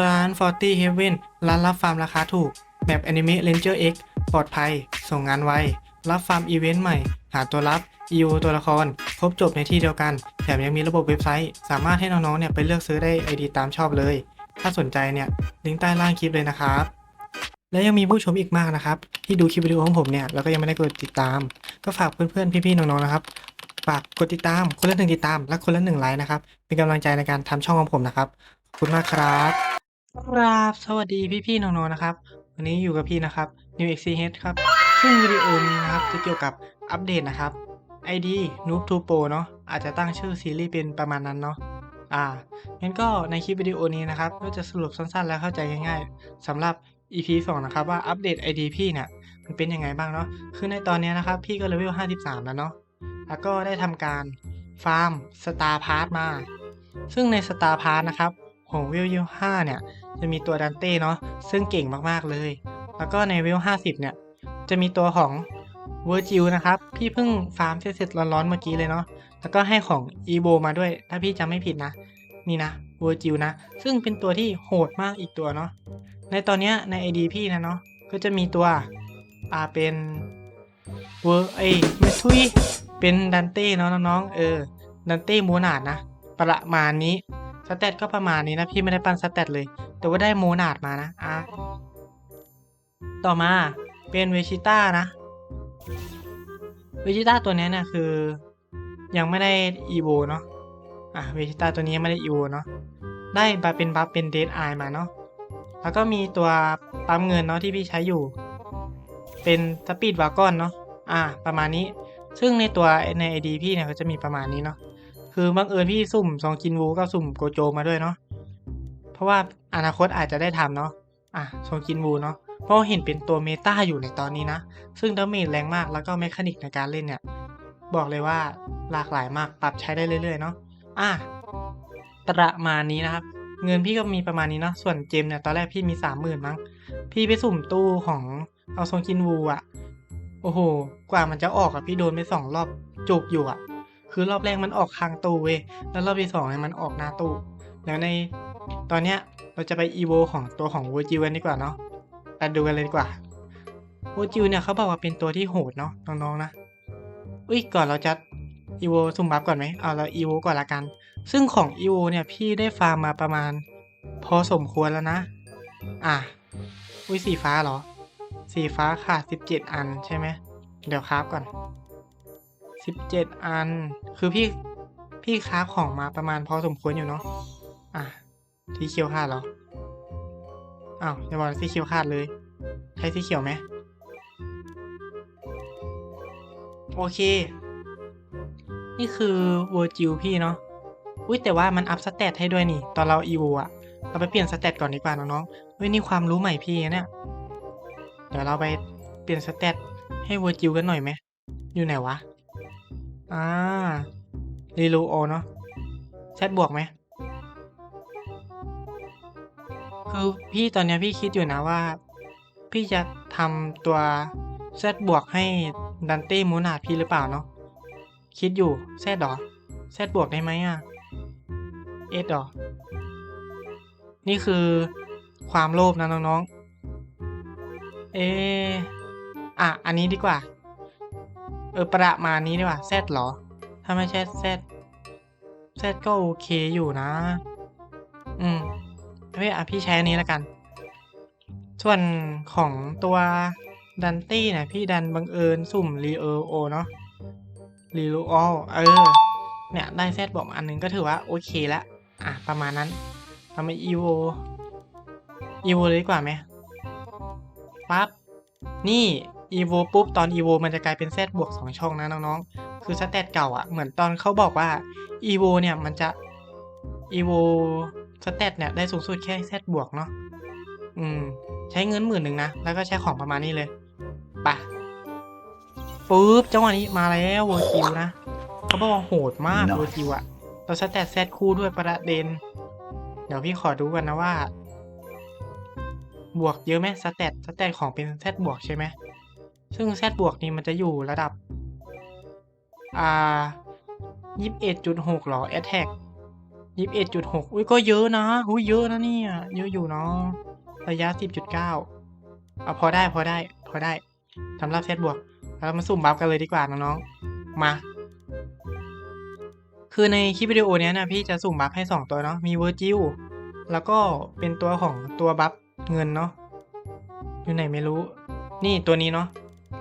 ร้าน40 Heaven ร้านรับฟาร์มราคาถูก แบบอนิเมะ Ranger X ปลอดภัย ส่งงานไว รับฟาร์มอีเวนต์ใหม่ หาตัวรับ EO ตัวละคร ครบจบในที่เดียวกัน แถมยังมีระบบเว็บไซต์ สามารถให้น้องๆ เนี่ยไปเลือกซื้อได้ ID ตามชอบเลย ถ้าสนใจเนี่ย ลิงก์ใต้ล่างคลิปเลยนะครับ และยังมีผู้ชมอีกมากนะครับ ที่ดูคลิปวิดีโอของผมเนี่ย แล้วก็ยังไม่ได้กดติดตาม ก็ฝากเพื่อนๆ พี่ๆ น้องๆ นะครับ ฝากกดติดตาม คนละหนึ่งติดตาม และคนละหนึ่งไลค์นะครับ เป็นกำลังใจในการทำช่องของผมนะครับ ขอบคุณมากครับครับสวัสดีพี่ๆน้องๆนะครับ วันนี้อยู่กับพี่นะครับ New x c h ครับ ซึ่งวิดีโอนี้นะครับจะเกี่ยวกับอัปเดตนะครับ ID Noob to Pro เนาะอาจจะตั้งชื่อซีรีส์เป็นประมาณนั้นเนาะอ่างั้นก็ในคลิปวิดีโอนี้นะครับก็จะสรุปสั้นๆ และเข้าใจง่ายๆสำหรับ EP 2 นะครับว่าอัปเดต ID พี่เนี่ยมันเป็นยังไงบ้างเนาะคือในตอนนี้นะครับ พี่ก็เลเวล 53 แล้วเนาะแล้วก็ได้ทำการฟาร์มสตาร์พาร์ทมา ซึ่งในสตาร์พาร์ทนะครับ ของเวลยี่ห้าเนี่ย จะมีตัวดันเต้เนาะซึ่งเก่งมากๆเลย แล้วก็ในเวล50เนี่ย จะมีตัวของเวอร์จิลนะครับ พี่เพิ่งฟาร์มเสร็จๆร้อนๆเมื่อกี้เลยเนาะแล้วก็ให้ของอีโบมาด้วย ถ้าพี่จำไม่ผิดนะ นี่นะเวอร์จิลนะ ซึ่งเป็นตัวที่โหดมากอีกตัวเนาะในตอนนี้ใน ID พี่นะเนาะก็จะมีตัวอ่าเป็นเวอร์ไอไม่ทุยเป็นดันเต้เนาะน้องๆเออดันเต้มูนาดนะ ประมาณนี้ สเตตก็ประมาณนี้นะพี่ไม่ได้ปั้นสเตตเลย แต่ว่าได้โมนาดมานะอะต่อมาเป็นเวชิต้านะ เวชิต้าตัวนี้เนี่ยคือ ยังไม่ได้อีโวเนาะอะเวชิต้าตัวนี้ไม่ได้อีโวเนาะได้บัฟเป็นบัฟเป็นเดดไอมาเนาะแล้วก็มีตัวปั๊มเงินเนาะที่พี่ใช้อยู่ เป็นสปีดวากอนเนาะอะประมาณนี้ซึ่งในตัวในไอดีพี่เนี่ยเขาจะมีประมาณนี้เนาะ คือบังเอิญพี่สุ่มซองกินวูก็สุ่มโกโจมาด้วยเนาะเพราะว่าอนาคตอาจจะได้ทำเนาะอะซองกินวูเนาะเพราะเห็นเป็นตัวเมตาอยู่ในตอนนี้นะ ซึ่งดาเมจแรงมากแล้วก็เมคานิกในการเล่นเนี่ย บอกเลยว่าหลากหลายมากปรับใช้ได้เรื่อย ๆ เนาะอะประมาณนี้นะครับ เงินพี่ก็มีประมาณนี้เนาะส่วนเจมเนี่ยตอนแรกพี่มีสามหมื่นมั้ง พี่ไปสุ่มตู้ของเอาซองกินวูอะโอ้โห กว่ามันจะออกอะพี่โดนไปสองรอบจุกอยู่อะ คือรอบแรกมันออกข้างตู้เว้ยแล้วรอบที่สองเนี่ยมันออกหน้าตู้แล้วในตอนเนี้ยเราจะไปอีโวของตัวของวจิวันดีกว่าเนาะไปดูกันเลยดีกว่าวจิวเนี่ยเขาบอกว่าเป็นตัวที่โหดเนาะน้องๆนะอุ้ยก่อนเราจะอีโวซุ่มบัฟก่อนไหมเอาเราอีโวก่อนละกัน ซึ่งของอีโวเนี่ยพี่ได้ฟาร์มมาประมาณ พอสมควรแล้วนะ อะอุ้ยสีฟ้าเหรอ สีฟ้าขาดสิบเจ็ดอันใช่ไหมเดี๋ยวคราฟก่อน สิบเจ็ดอัน คือพี่พี่คราฟของมาประมาณพอสมควรอยู่เนาะอะที่เขียวขาดเหรออ้าวอย่าบอกนะสีเขียวขาดเลย ใช้สีเขียวไหมโอเค นี่คือเวอร์จิลพี่เนาะอุ้ยแต่ว่ามันอัพสเตตให้ด้วยนี่ ตอนเราอีโวอะเราไปเปลี่ยนสเตตก่อนดีกว่าน้องๆเฮ้ยนี่ความรู้ใหม่พี่เนี่ย เดี๋ยวเราไปเปลี่ยนสเตตให้เวอร์จิลกันหน่อยไหมอยู่ไหนวะ อ่ารีลูโอเนาะแซดบวกไหม คือพี่ตอนเนี้ยพี่คิดอยู่นะว่า พี่จะทำตัวแซดบวกให้ดันเต้มูนาพี่หรือเปล่าเนาะคิดอยู่แซดหรอแซดบวกได้ไหมอะเอสหรอ นี่คือความโลภนะน้องๆ เอออะ อันนี้ดีกว่า เออ ประมาณนี้ดีกว่าแซดหรอ ถ้าไม่ใช่แซดแซดก็โอเคอยู่นะ อืมเฮ้ยอะพี่ใช้อันนี้แล้วกัน ส่วนของตัวดันตี้เนี่ยพี่ดันบังเอิญสุ่มรีเอโอเนาะรีโอเออ เนี่ย ได้แซดบอกอันหนึงก็ถือว่า โอเคละ อะ ประมาณนั้นทำไปอีโวอีโวเลยดีกว่าไหมปั๊บนี่ อีโวปุ๊บตอนอีโวมันจะกลายเป็นแซดบวกสองช่องนะน้องๆ คือสเตตเก่าอะ่ะเหมือนตอนเขาบอกว่าอีโวเนี่ยมันจะอีโวสเตตเนี่ยได้สูงสุดแค่แซดบวกเนาะอืม ใช้เงินหมื่นหนึ่งนะ แล้วก็ใช้ของประมาณนี้เลยไปะปุ๊บจังหวะนี้มาแล้วเวอร์จิวนะเขาบอกว่าโหดมาก Nice เวอร์จิวอะเราสแตทแซดคู่ด้วยประเด็น เดี๋ยวพี่ขอดูกันนะว่า บวกเยอะไหมสแตทสแตทของเป็นแซดบวกใช่ไหม ซึ่งแซดบวกนี่มันจะอยู่ระดับ อ่ายี่สิบเอ็ดจุดหกหรอแอตแทกยี่สิบเอ็ดจุดหกอุ้ยก็เยอะนะอุ้ยเยอะนะเนี่ยเยอะอยู่เนาะระยะสิบจุดเก้าเอาพอได้พอได้พอได้สำหรับเซตบวกแล้วเรามาสุ่มบัฟกันเลยดีกว่าน้องๆมา คือในคลิปวิดีโอนี้นะพี่จะสุ่มบัฟให้สองตัวเนาะมีเวอร์จิลแล้วก็เป็นตัวของตัวบัฟเงินเนาะอยู่ไหนไม่รู้ นี่ตัวนี้เนาะ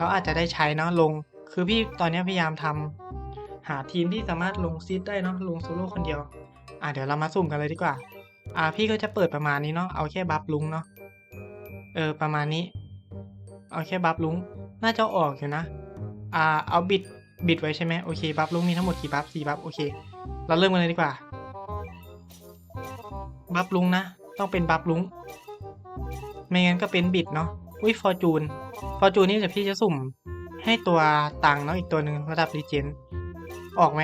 เราอาจจะได้ใช้เนาะลง คือพี่ตอนนี้พยายามทำหาทีมที่สามารถลงซีดได้เนาะลงโซโล่คนเดียว อะเดี๋ยวเรามาสุ่มกันเลยดีกว่า อ่าพี่ก็จะเปิดประมาณนี้เนาะเอาแค่บัฟลุงเนาะเออประมาณนี้ เอาแค่บัฟลุงน่าจะออกอยู่นะ อ่าเอาบิดบิดไว้ใช่ไหมโอเคบัฟลุงมีทั้งหมดกี่บัฟสี่บัฟโอเค เราเริ่มกันเลยดีกว่าบัฟลุงนะ ต้องเป็นบัฟลุง ไม่งั้นก็เป็นบิดเนาะ อุ้ยฟอร์จูน ฟอร์จูนนี่เดี๋ยวพี่จะสุ่ม ให้ตัวตังค์เนาะอีกตัวหนึ่งระดับรีเจน ออกไหม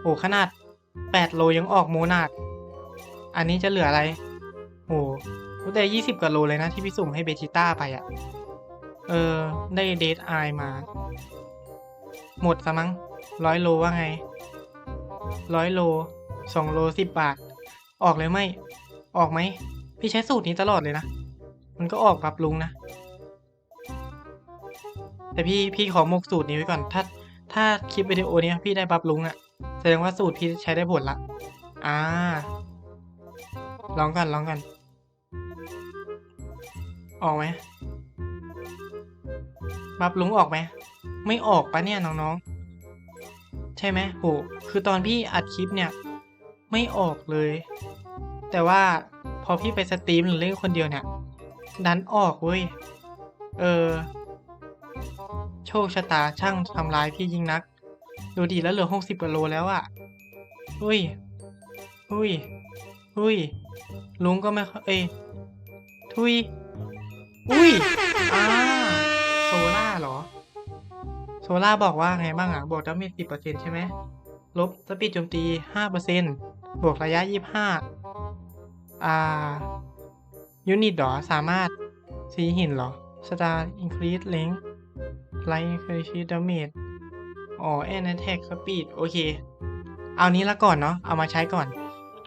โอ้ขนาดแปดโลยังออกโมนาด อันนี้จะเหลืออะไร โอ้แต่ยี่สิบกว่าโลเลยนะที่พี่สุ่มให้เบจิต้าไปอะเออ ได้เดทไอมา หมดซะมั้งร้อยโลว่าไงร้อยโลสองโลสิบบาท ออกเลยไหม ออกไหม พี่ใช้สูตรนี้ตลอดเลยนะ มันก็ออกปรับลุงนะ แต่พี่พี่ขอมกสูตรนี้ไว้ก่อน ถ้า ถ้าคลิปวิดีโอนี้พี่ได้ปรับลุงอะแสดงว่าสูตรพี่ใช้ได้ผลละ อ่า ลองกันลองกัน ออกไหมปรับลุงออกไหม ไม่ออกปะเนี่ยน้องๆ ใช่ไหมโห คือตอนพี่อัดคลิปเนี่ย ไม่ออกเลย แต่ว่าพอพี่ไปสตรีมหรือเล่นคนเดียวเนี่ย ดันออกเว้ย เออ โชคชะตาช่างทำร้ายพี่ยิ่งนัก ดูดีแล้วเหลือหกสิบกว่าโลแล้วอะอุ้ยอุ้ยอุ้ย ลุงก็ไม่ค่อยเอยทุย อุ้ยอ่าโซล่าเหรอ โซล่าบอกว่าไงบ้างอะบวกดาเมจสิบเปอร์เซ็นใช่ไหม ลบสปีดโจมตีห้าเปอร์เซ็นบวกระยะยี่ห้าอ่า ยูนิตเหรอ สามารถสีหินเหรอ Star Increase Length Light Increase Damage อ๋อ and Attack Speed โอเค เอานี้ละก่อนเนาะ เอามาใช้ก่อน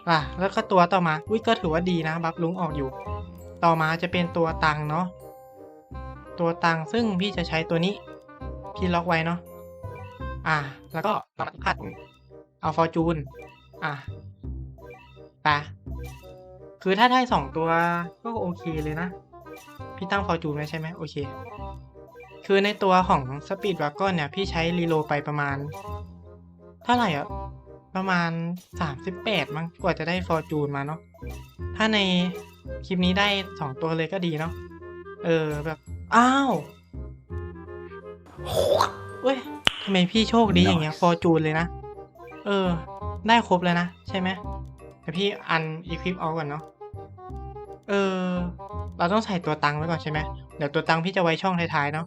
อะ แล้วก็ตัวต่อมา อุ้ยก็ถือว่าดีนะ บัฟลุงออกอยู่ ต่อมาจะเป็นตัวตังเนาะ ตัวตังซึ่งพี่จะใช้ตัวนี้ พี่ล็อกไว้เนาะ อะ แล้วก็ตัดเอาฟอร์จูน อะไป คือถ้าได้สองตัวก็โอเคเลยนะ พี่ตั้งฟอร์จูนไว้ใช่ไหมโอเค คือในตัวของสปีดวากอนเนี่ย พี่ใช้รีโหลดไปประมาณ เท่าไหร่อะ ประมาณสามสิบแปดมั้งกว่าจะได้ฟอร์จูนมาเนาะถ้าในคลิปนี้ได้สองตัวเลยก็ดีเนาะเออแบบ อ้าวเว้ยทำไมพี่โชคดีอย่างเงี้ยฟอร์จูนเลยนะ เออ ได้ครบแล้วนะ ใช่ไหมแต่พี่อันอีคลิปเอาก่อนเนาะเออ เราต้องใส่ตัวตังไว้ก่อนใช่ไหมเดี๋ยวตัวตังพี่จะไว้ช่องท้ายๆเนาะ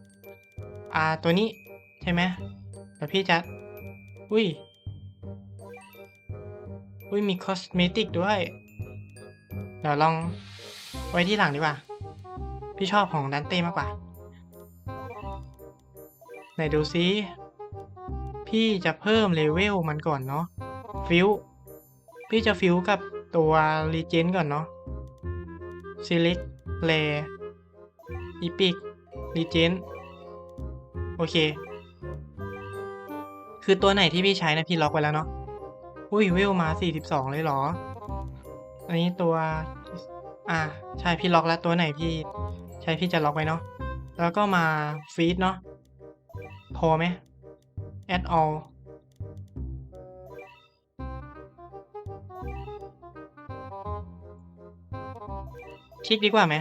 อ่าตัวนี้ใช่ไหมเดี๋ยวพี่จะ อุ้ย อุ้ยมีคอสเมติกด้วย เดี๋ยวลองไว้ที่หลังดีกว่า พี่ชอบของดันเต้มากกว่า ไหนดูซิพี่จะเพิ่มเลเวลมันก่อนเนาะ ฟิว พี่จะฟิวกับตัวรีเจนก่อนเนาะ select r a r epic regent โอเค คือตัวไหนที่พี่ใช้นะพี่ล็อกไว้แล้วเนาะ อุ้ยเวลมา 42 เลยเหรอ อันนี้ตัว อ่าใช่พี่ล็อกแล้วตัวไหนพี่ใช้พี่จะล็อกไว้เนาะ แล้วก็มาฟีดเนาะ พอไหม add all คลิกดีกว่าไหม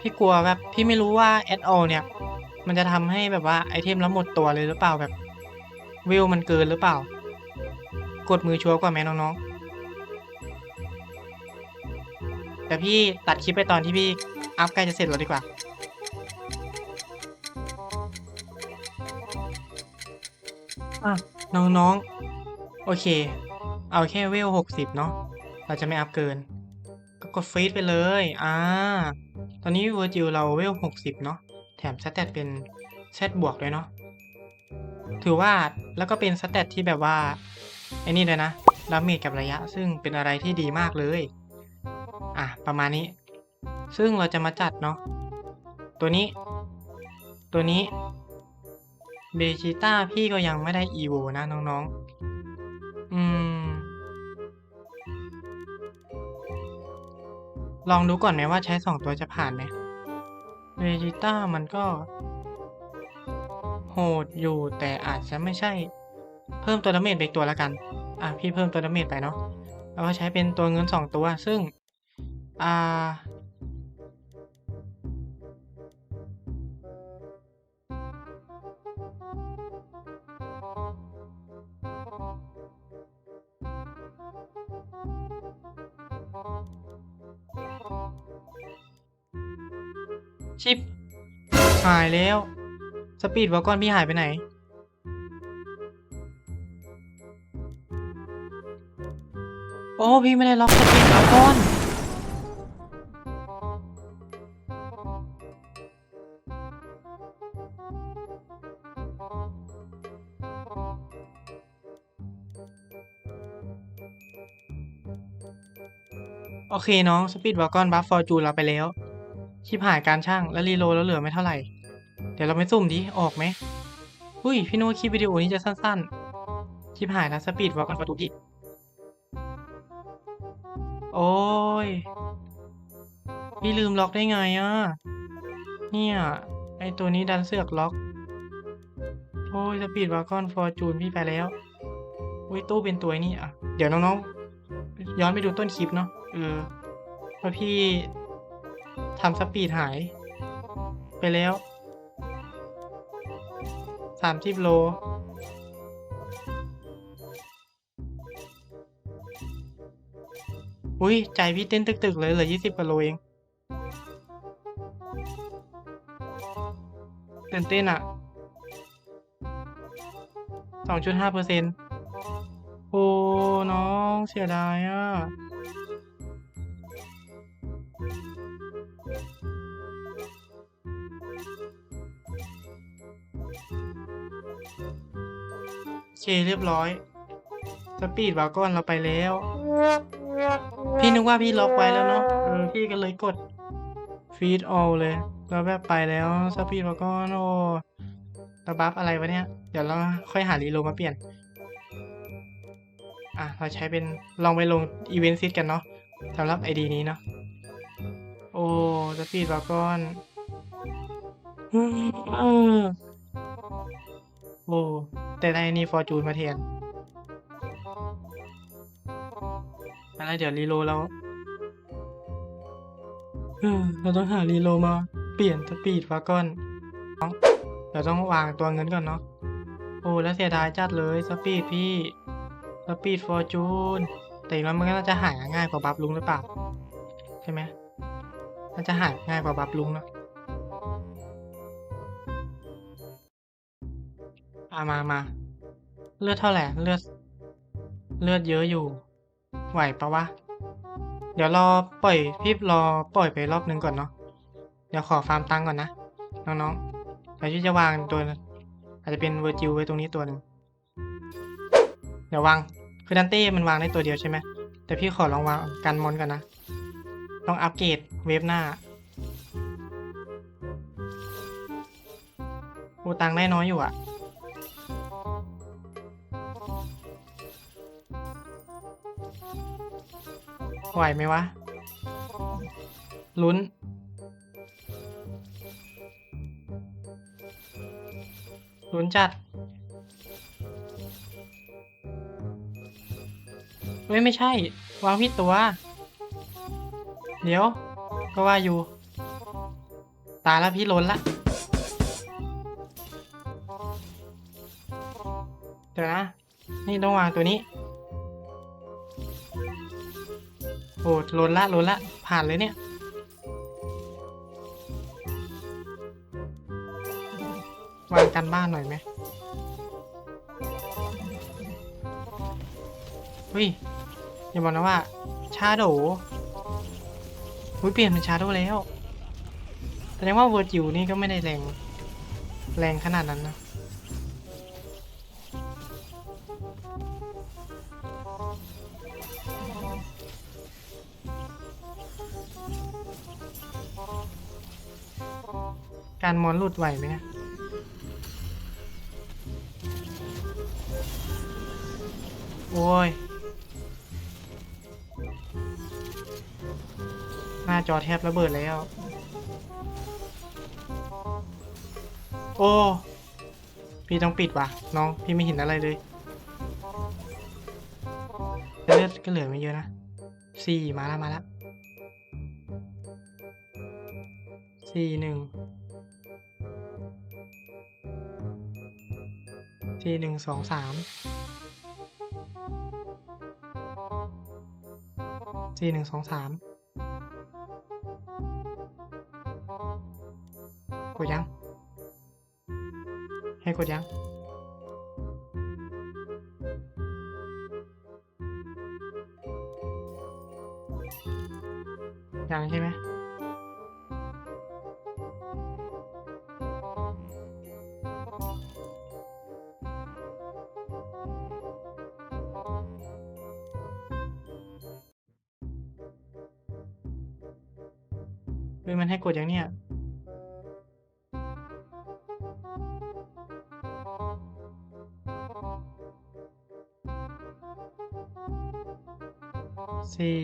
พี่กลัวแบบพี่ไม่รู้ว่า add all เนี่ย มันจะทำให้แบบว่าไอเทมแล้วหมดตัวเลยหรือเปล่าแบบวิวมันเกินหรือเปล่า กดมือชัวร์กว่าไหมน้องๆ แต่พี่ตัดคลิปไปตอนที่พี่อัพใกล้จะเสร็จแล้วดีกว่าอะน้องๆ โอเค เอาแค่เวลหกสิบเนาะ เราจะไม่อัพเกิน กดฟรีดไปเลย อ่า ตอนนี้เวอร์จิลเราเวลหกสิบเนาะ แถมสแตทเป็นเซตบวกด้วยเนาะ ถือว่าแล้วก็เป็นสแตทที่แบบว่าไอ้นี่เลยนะดาเมจกับระยะ ซึ่งเป็นอะไรที่ดีมากเลย อะ ประมาณนี้ ซึ่งเราจะมาจัดเนาะ ตัวนี้ ตัวนี้ เบจิต้าพี่ก็ยังไม่ได้อีโวนะน้องๆ อืม ลองดูก่อนไหมว่าใช้สองตัวจะผ่านไหมเวจิต้ามันก็ โหดอยู่แต่อาจจะไม่ใช่ เพิ่มตัวดาเมจไปอีกตัวละกัน อะพี่เพิ่มตัวดาเมจไปเนาะแล้วก็ใช้เป็นตัวเงินสองตัวซึ่ง อ่า หายแล้ว สปีดวอลกอนพี่หายไปไหน โอ้พี่ไม่ได้ล็อกสปีดวอลกอนโอเคน้อง สปีดวอลกอนบัฟฟอร์จูเราไปแล้ว ชิบหายการช่างแล้วรีโลแล้วเหลือไม่เท่าไหร่ เดี๋ยวเราไปสุ่มดิ ออกไหมหุ้ย พี่โน้ตคลิปวิดีโอนี้จะสั้นๆ ชิบหายแล้วสปีดวอลกันประตูอีกโอ้ย พี่ลืมล็อกได้ไงอะ เนี่ย ไอตัวนี้ดันเสือกล็อก โอ้ยสปีดวากอนฟอร์จูนพี่ไปแล้ว อุ้ยตู้เป็นตัวนี้อะ เดี๋ยวน้องๆ ย้อนไปดูต้นคลิปเนาะ เออว่าพี่ทำสปีดหาย ไปแล้ว สามสิบโล อุ้ยใจพี่เต้นตึกๆเลยเหลือยี่สิบกว่าโลเองตื่นเต้นอะสองจุดห้าเปอร์เซ็นต์โอ้ น้องเสียดายอะ เคเรียบร้อยสปีดวากอนเราไปแล้ว พี่นึกว่าพี่ล็อกไว้แล้วเนาะเออพี่ก็เลยกดฟีดออลเลยแล้วแบบไปแล้วสปีดวากอนโอ้ระบัฟอะไรวะเนี่ย เดี๋ยวเราค่อยหารีโลมาเปลี่ยน อะ เราใช้เป็นลองไปลงอีเวนต์ซิดกันเนาะสำหรับ ID นี้เนาะโอ้สปีดวากอนโอ้ แต่ได้นี่ฟอร์จูนมาแทนอะไรเดี๋ยวรีโลแล้วเออเราต้องหารีโลมาเปลี่ยนสปีดวากอนเดี๋ยวต้องวางตัวเงินก่อนเนาะโอ้แล้วเสียดายจัดเลยสปีดพี่สปีดฟอร์จูนแต่อีกแล้วมันก็น่าจะหายง่ายกว่าบัฟลุงหรือเปล่า ใช่ไหมน่าจะหายง่ายกว่าบัฟลุงเนาะ อามามา เลือดเท่าไหร่ เลือด เลือดเยอะอยู่ ไหวปะวะ เดี๋ยวรอปล่อยพี่รอปล่อยไปรอบนึงก่อนเนาะ เดี๋ยวขอฟาร์มตังก่อนนะ น้องๆ เดี๋ยวพี่จะวางตัว อาจจะเป็นเวอร์จิวไว้ตรงนี้ตัวหนึ่ง เดี๋ยววาง คือดันเต้มันวางได้ตัวเดียวใช่ไหม แต่พี่ขอลองวางกันมอนก่อนนะ ต้องอัปเกรดเวฟหน้าโอตังได้น้อยอยู่อะ ไหวไหมวะ ลุ้น ลุ้นจัดเฮ้ยไม่ใช่ วางผิดตัว เดี๋ยว ก็ว่าอยู่ ตายแล้วพี่ล้นละเดี๋ยวนะ นี่ต้องวางตัวนี้ โอ้ล้นละล้นละ ผ่านเลยเนี่ย วางกันบ้านหน่อยไหมเฮ้ย อย่าบอกนะว่า ชาโดอุ้ยเปลี่ยนเป็นชาโดแล้ว แสดงว่าเวอร์จิวนี่ก็ไม่ได้แรง แรงขนาดนั้นนะ การมอนหลุดไหวไหมเนี่ยโอ้ย หน้าจอแทบระเบิดแล้ว โอ้ พี่ต้องปิดว่ะ น้อง พี่ไม่เห็นอะไรเลยเลือดก็เหลือไม่เยอะนะสี่มาแล้วมาแล้ว สี่หนึ่งสี่หนึ่งสองสามสี่หนึ่งสองสามกดยัง ให้กดยังยังใช่ไหม กดยังเนี่ยสี่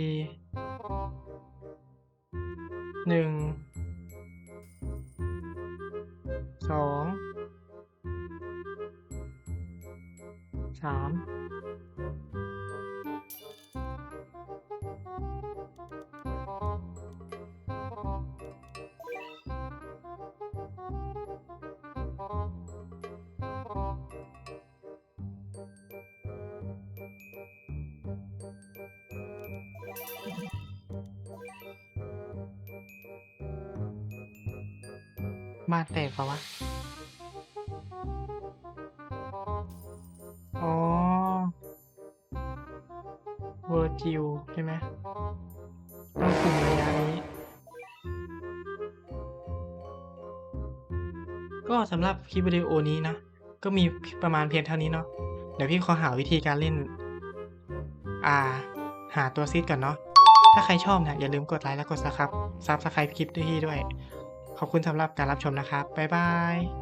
หนึ่งสองสาม บ้านแตกปะวะ อ๋อเวอร์จิวใช่ไหมต้องคุมระยะนี้ ก็สำหรับคลิปวิดีโอนี้นะ ก็มีประมาณเพียงเท่านี้เนาะ เดี๋ยวพี่ขอหาวิธีการเล่น อ่า หาตัวซีดก่อนเนาะถ้าใครชอบเนี่ยอย่าลืมกดไลค์และกดซับซับสไครป์คลิปด้วยที่ด้วย ขอบคุณสำหรับการรับชมนะครับ บ๊ายบาย